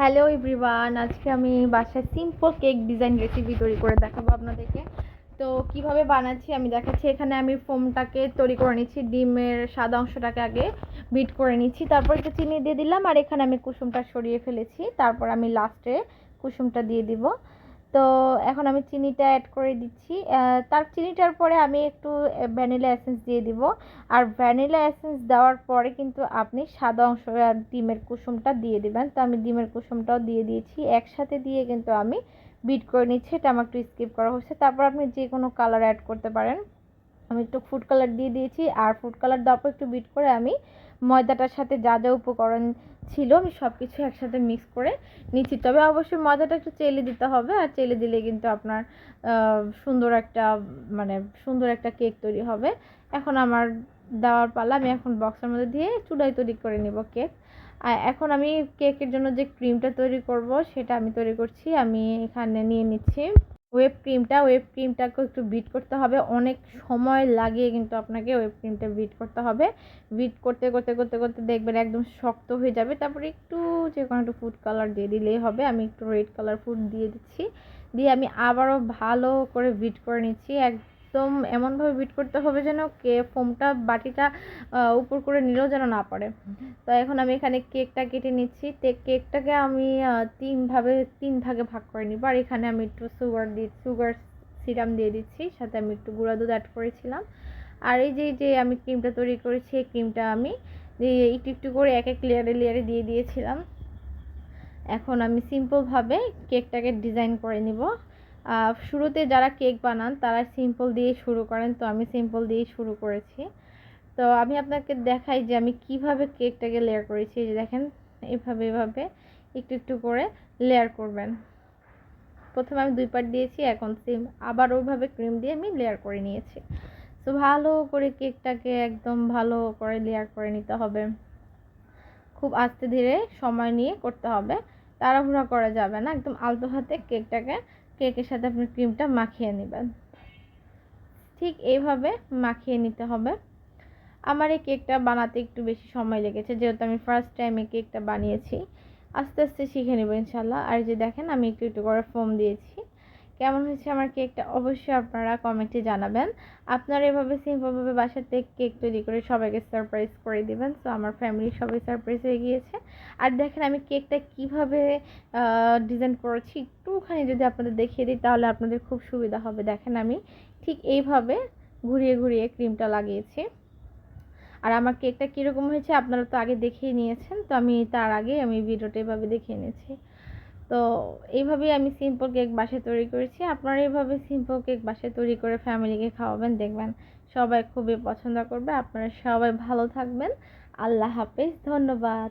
Hello everyone আজকে আমি বাসায় সিম্পল কেক ডিজাইন রেসিপি তৈরি করে দেখাবো আপনাদেরকে। তো কীভাবে বানাচ্ছি আমি দেখাচ্ছি। এখানে আমি ফোমটাকে তৈরি করে নিচ্ছি, ডিমের সাদা অংশটাকে আগে বিট করে নিচ্ছি। তারপর একটু চিনি দিয়ে দিলাম, আর এখানে আমি কুসুমটা সরিয়ে ফেলেছি। তারপর আমি লাস্টে কুসুমটা দিয়ে দিব। তো এখন আমি চিনিটা অ্যাড করে দিচ্ছি। তার চিনিটার পরে আমি একটু ভ্যানিলা এসেন্স দিয়ে দিব। আর ভ্যানিলা এসেন্স দেওয়ার পরে কিন্তু আপনি সাদা অংশ ডিমের কুসুমটা দিয়ে দেবেন। তো আমি ডিমের কুসুমটাও দিয়ে দিয়েছি। একসাথে দিয়ে কিন্তু আমি বিট করে নিচ্ছি। এটা আমার একটু স্কিপ করা হচ্ছে। তারপর আপনি যে কোনো কালার অ্যাড করতে পারেন। আমি একটু ফুড কালার দিয়ে দিয়েছি। আর ফুড কালার দেওয়ার পর একটু বিট করে আমি ময়দাটার সাথে যা যা উপকরণ ছিল, আমি সব কিছু একসাথে মিক্স করে নিচ্ছি। তবে অবশ্যই ময়দাটা একটু চেলে দিতে হবে আর চেলে দিলে কিন্তু আপনার সুন্দর একটা মানে সুন্দর একটা কেক তৈরি হবে। এখন আমার দেওয়ার পালা, আমি এখন বক্সের মধ্যে দিয়ে চুলায় তৈরি করে নিব কেক আর এখন আমি কেকের জন্য যে ক্রিমটা তৈরি করব, সেটা আমি তৈরি করছি, আমি এখানে নিয়ে নিচ্ছি। ওয়েব ক্রিমটা ওয়েব ক্রিমটাকে একটু বিট করতে হবে। অনেক সময় লাগিয়ে কিন্তু আপনাকে ওয়েব ক্রিমটা বিট করতে হবে। বিট করতে করতে করতে করতে দেখবেন একদম শক্ত হয়ে যাবে। তারপরে একটু যে কোনো একটু ফুড কালার দিয়ে দিলেই হবে। আমি একটু রেড কালার ফুড দিয়ে দিচ্ছি। দিয়ে আমি আবারও ভালো করে বিট করে নিচ্ছি। একদম এমনভাবে বিট করতে হবে যেন কে ফোমটা বাটিটা উপর করে নিলেও যেন না পারে তো এখন আমি এখানে কেকটা কেটে নিচ্ছি। তে কেকটাকে আমি তিনভাবে তিন ভাগে ভাগ করে নিব। আর এখানে আমি একটু সুগার দিয়ে সুগার সিরাম দিয়ে দিচ্ছি। সাথে আমি একটু গুঁড়া দুধ অ্যাড করেছিলাম। আর এই যে যে আমি ক্রিমটা তৈরি করেছি, এই ক্রিমটা আমি একটু একটু করে এক এক লেয়ারে লেয়ারে দিয়ে দিয়েছিলাম। এখন আমি সিম্পলভাবে কেকটাকে ডিজাইন করে নিব। শুরুতে যারা কেক বানান, তারা সিম্পল দিয়ে শুরু করেন। তো আমি সিম্পল দিয়েই শুরু করেছি। তো আমি আপনাকে দেখাই যে আমি কীভাবে কেকটাকে লেয়ার করেছি। যে দেখেন, এভাবে এভাবে, একটু একটু করে লেয়ার করবেন। প্রথমে আমি দুই পার্ট দিয়েছি, এখন সেম আবার ওইভাবে ক্রিম দিয়ে আমি লেয়ার করে নিয়েছি। তো ভালো করে কেকটাকে একদম ভালো করে লেয়ার করে নিতে হবে। খুব আস্তে ধীরে সময় নিয়ে করতে হবে। তাড়াহুড়া করা যাবে না, একদম আলতো হাতে কেকটাকে কেকের সাথে আপনি ক্রিমটা মাখিয়ে নেবেন। ঠিক এইভাবে মাখিয়ে নিতে হবে। আমার এই কেকটা বানাতে একটু বেশি সময় লেগেছে, যেহেতু আমি ফার্স্ট টাইম এই কেকটা বানিয়েছি। আস্তে আস্তে শিখে নেব ইনশাল্লাহ আর যে দেখেন, আমি একটু একটু করে ফোম দিয়েছি। কেমন হয়েছে আমার কেকটা অবশ্যই আপনারা কমেন্টে জানাবেন। আপনারা এভাবে সিম্পলভাবে বাসাতে কেক তৈরি করে সবাইকে সারপ্রাইজ করে দিবেন। সো আমার ফ্যামিলি সবাই সারপ্রাইজ হয়ে গিয়েছে। আর দেখেন আমি কেকটা কীভাবে ডিজাইন করেছি একটুখানি যদি আপনাদের দেখিয়ে দিই, তাহলে আপনাদের খুব সুবিধা হবে। দেখেন আমি ঠিক এইভাবে ঘুরিয়ে ঘুরিয়ে ক্রিমটা লাগিয়েছি। আর আমার কেকটা কীরকম হয়েছে আপনারা তো আগে দেখিয়ে নিয়েছেন। তো আমি তার আগে আমি ভিডিওটা এভাবে দেখিয়ে নিয়েছি। তো এইভাবেই আমি সিম্পল কেক বাসায় তৈরি করেছি। আপনারা এইভাবে সিম্পল কেক বাসায় তৈরি করে ফ্যামিলিকে খাওয়াবেন, দেখবেন সবাই খুবই পছন্দ করবে। আপনারা সবাই ভালো থাকবেন। আল্লাহ হাফেজ, ধন্যবাদ।